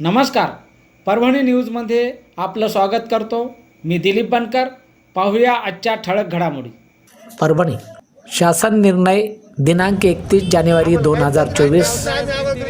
नमस्कार. परभणी न्यूजमध्ये आपलं स्वागत करतो. मी दिलीप बनकर. पाहूया आजच्या ठळक घडामोडी. परभणी शासन निर्णय दिनांक एकतीस जानेवारी दोन हजार चोवीस.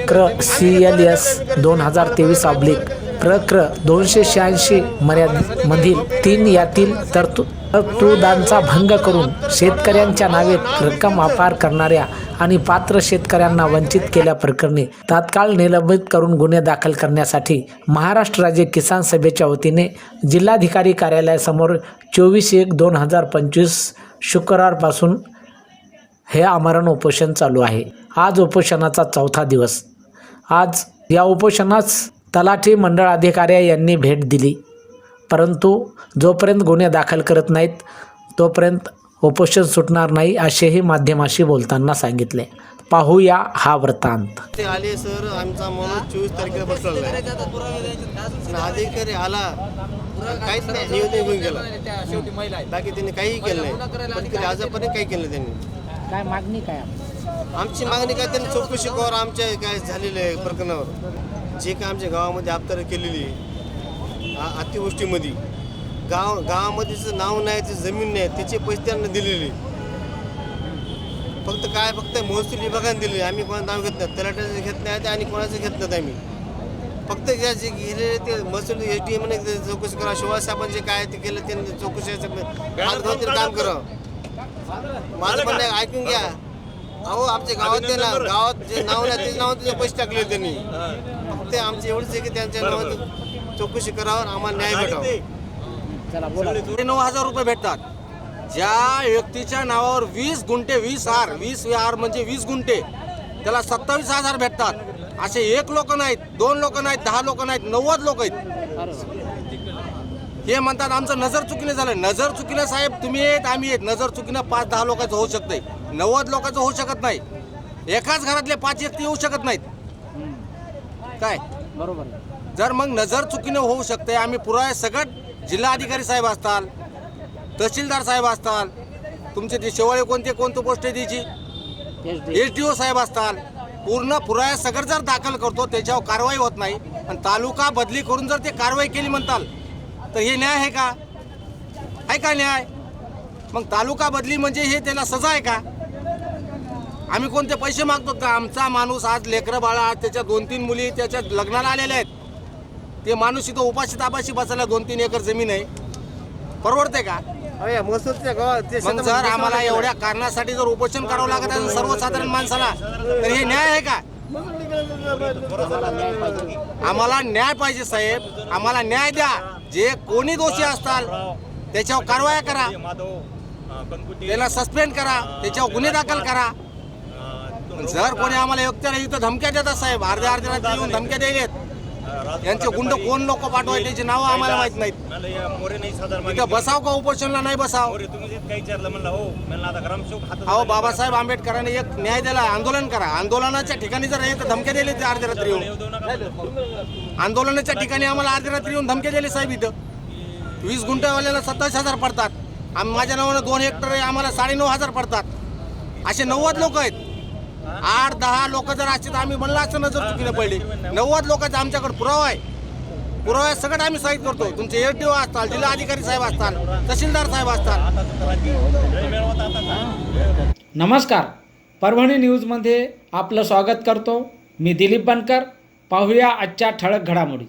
क्र. सी एल एस दोन हजार तेवीस ऑब्लिक प्रक्र दोनशे शहाऐंशी मर्यादमधील तीन यातील तरतु तरतुदांचा भंग करून शेतकऱ्यांच्या नावे रक्कम अपार करणाऱ्या आणि पात्र शेतकऱ्यांना वंचित केल्या प्रकरणी तात्काळ निलंबित करून गुन्हे दाखल करण्यासाठी महाराष्ट्र राज्य किसान सभेच्या वतीने जिल्हाधिकारी कार्यालयासमोर चोवीस एक दोन हजार पंचवीस शुक्रवारपासून हे आमरण उपोषण चालू आहे. आज उपोषणाचा चौथा दिवस. आज या उपोषणास तलाठी मंडळ अधिकारी यांनी भेट दिली. परंतु जोपर्यंत गुन्हे दाखल करत नाहीत तोपर्यंत उपोषण सुटणार नाही असेही माध्यमाशी बोलताना सांगितले. पाहूया हा वृत्तांत. ते आले सर आमचा माणूस चोवीस तारखेला बसलेला आहे. आणि अधिकारी आला काहीच नाही निवेदन घेऊन गेला. बाकी त्यांनी काहीही केलं नाही. अधिकारी आजपर्यंत काही केलं त्यांनी. काय मागणी काय आमची मागणी काय त्यांनी चौकशी करावर आमच्या काय झालेलं आहे प्रकरणावर. जे काय आमच्या गावामध्ये अबतार केलेली आहे आ- अतिवृष्टीमध्ये. गाव गावामध्येच नाव नाही ते जमीन नाही त्याचे पैसे त्यांना दिलेले. फक्त काय फक्त महसूल विभागाने दिले. आम्ही कोणाचं नाव घेत नाही तलाट्याचं घेत नाही आणि कोणाचं घेत नाहीत आम्ही. फक्त ज्या जे गेले ते महसूल एस डी एमने चौकशी करा शिवाय साहेबांनी जे काय ते केलं त्यांनी चौकशी काम करा माझं म्हणणं ऐकून घ्या. अहो आमच्या गावात ना गावात जे नाव नाही ते नाव त्याचे पैसे टाकले त्यांनी. फक्त आमचे एवढंच आहे की त्यांच्या नावात चौकशी करावर आम्हाला न्याय भेटावा. ते नऊ हजार रुपये भेटतात. ज्या व्यक्तीच्या नावावर वीस गुंठे वीस हार वीस हार म्हणजे वीस गुंठे त्याला सत्तावीस हजार भेटतात. असे एक लोक नाहीत दोन लोक नाहीत दहा लोक नाहीत नव्वद लोक आहेत. हे म्हणतात आमचं नजर चुकीने झालं नजर चुकीने साहेब तुम्ही येत आम्ही येत नजर चुकीनं पाच दहा लोकांचं होऊ शकतंय. नव्वद लोकांचं होऊ शकत नाही. एकाच घरातले पाच व्यक्ती येऊ शकत नाहीत. काय? बरोबर जर मग नजर चुकीने होऊ शकते आम्ही पुरावे सगळं जिल्हाधिकारी साहेब असताल तहसीलदार साहेब असताल तुमचे ते शेवाळे कोणते कोणती पोस्ट आहे त्याची? एस डी ओ साहेब असताल पूर्ण पुराव्या सगळं जर दाखल करतो त्याच्यावर कारवाई होत नाही. आणि तालुका बदली करून जर ते कारवाई केली म्हणताल तर हे न्याय आहे का? आहे का न्याय? मग तालुका बदली म्हणजे हे त्याला सजा आहे का? आम्ही कोणते पैसे मागतो? का आमचा माणूस आज लेकरं बाळा आज त्याच्या दोन तीन मुली त्याच्या लग्नाला आलेल्या आहेत. ते माणूस इथं उपाशी तापाशी बसायला दोन तीन एकर जमीन आहे. परवडते का? मग जर आम्हाला. एवढ्या कारणासाठी जर उपोषण करावं लागत असेल सर्वसाधारण माणसाला तर हे न्याय आहे का? आम्हाला न्याय पाहिजे साहेब. आम्हाला न्याय द्या. जे कोणी दोषी असताल त्याच्यावर कारवाया करा. त्याला सस्पेंड करा. त्याच्यावर गुन्हे दाखल करा. जर कोणी आम्हाला योग्य इथं धमक्या देतात साहेब अर्ध्या अर्ध्या धमक्या द्यायलेत. यांचे गुंड कोण लोक पाठवाय त्याची नावं आम्हाला माहीत नाहीत. इथं बसाव का उपोषणला नाही बसाव? अहो बाबासाहेब आंबेडकरांनी एक न्याय दिला आंदोलन करा. आंदोलनाच्या ठिकाणी जर हे तर धमक्या दिले ते अर्ध्या रात्री येऊन आंदोलनाच्या ठिकाणी आम्हाला अर्ध्या रात्री येऊन धमक्या दिले साहेब इथं. वीस गुंठेवाल्याला सत्तावीस हजार पडतात. आम माझ्या नावानं दोन हेक्टर आहे आम्हाला साडेनऊ हजार पडतात. असे नव्वद लोक आहेत. आठ दहा लोक जर असे तर आम्ही म्हणलं असं नजर चुकीने पडली. नव्वद लोकांचा आमच्याकडे पुरावा आहे. पुरावा सगळं आम्ही साईट करतो. तुमचे एस डी ओ असताल जिल्हा अधिकारी साहेब असताल तहसीलदार साहेब असताल. नमस्कार. परभणी न्यूजमध्ये आपलं स्वागत करतो. मी दिलीप बनकर. पाहूया आजच्या ठळक घडामोडी.